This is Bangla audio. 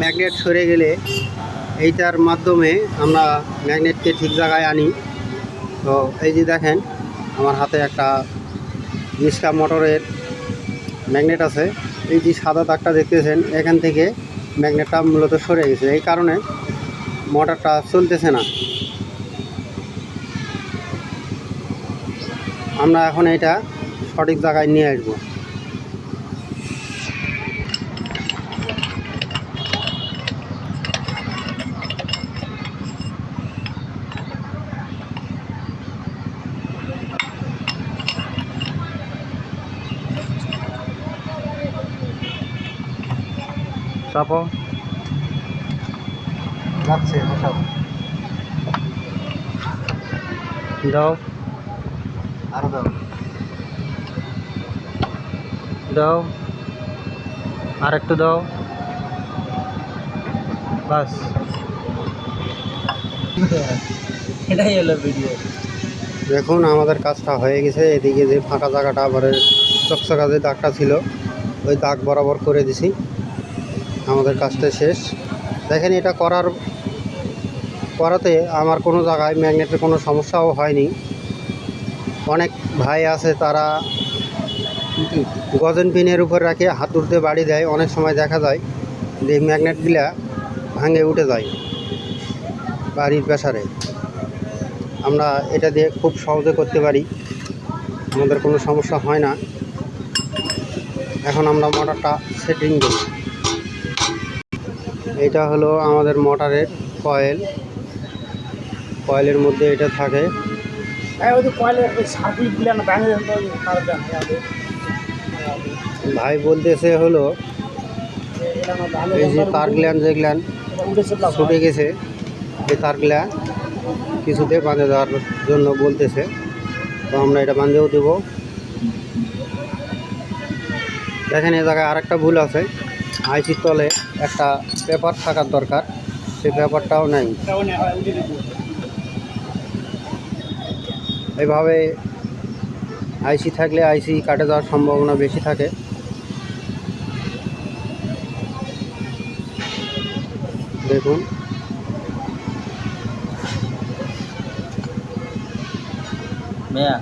ম্যাগনেট সরে গেলে এইটার মাধ্যমে আমরা ম্যাগনেটকে ঠিক জায়গায় আনি। তো এই যে দেখেন, আমার হাতে একটা রিক্সা মোটরের ম্যাগনেট আছে। এই যে সাদা দাগটা দেখতেছেন, এখান থেকে ম্যাগনেটটা মূলত সরে গেছে। এই কারণে মোটরটা চলতেছে না। আমরা এখন এটা সঠিক জায়গায় নিয়ে আসব। চাপো। যাচ্ছে দাও। আরও দাও। দাও। আর একটু দাও। বাস। এটাই হলো ভিডিও দেখুন আমাদের কাজটা হয়ে গেছে। এদিকে যে ফাঁকা জায়গাটা আবার চকচকা যে দাগটা ছিল ওই দাগ বরাবর করে দিছি। আমাদের কাজটা শেষ। দেখেন, এটা করার করাতে আমার কোনো জায়গায় ম্যাগনেটের কোনো সমস্যাও হয়নি। অনেক ভাই আছে, তারা গজন পিনের উপর রাখে হাতুর দিয়ে বাড়ি দেয়, অনেক সময় দেখা যায় যে ম্যাগনেটগুলা ভাঙে উঠে যায় বাড়ির প্রেসারে। আমরা এটা দিয়ে খুব সহজে করতে পারি, আমাদের কোনো সমস্যা হয় না। এখন আমরা মোটরটা সেটিং করি। এটা হলো আমাদের মোটরের কয়েল। কয়েলের মধ্যে এটা থাকে। তার ভাই বলতেছে হলো এই যে তার গ্ল্যান যে গ্ল্যান ছুটে গেছে এই তারগুলা কিছুতে বাঁধে দেওয়ার জন্য বলতেছে। তো আমরা এটা বাঁধেও দেবো। দেখেন এই জায়গায় আরেকটা ভুল আছে। আইসির তলে একটা পেপার থাকার দরকার, সেই পেপারটাও নেই। এইভাবে আইসি থাকলে আইসি কাটে যাওয়ার সম্ভাবনা বেশি থাকে। দেখুন। মেয়া।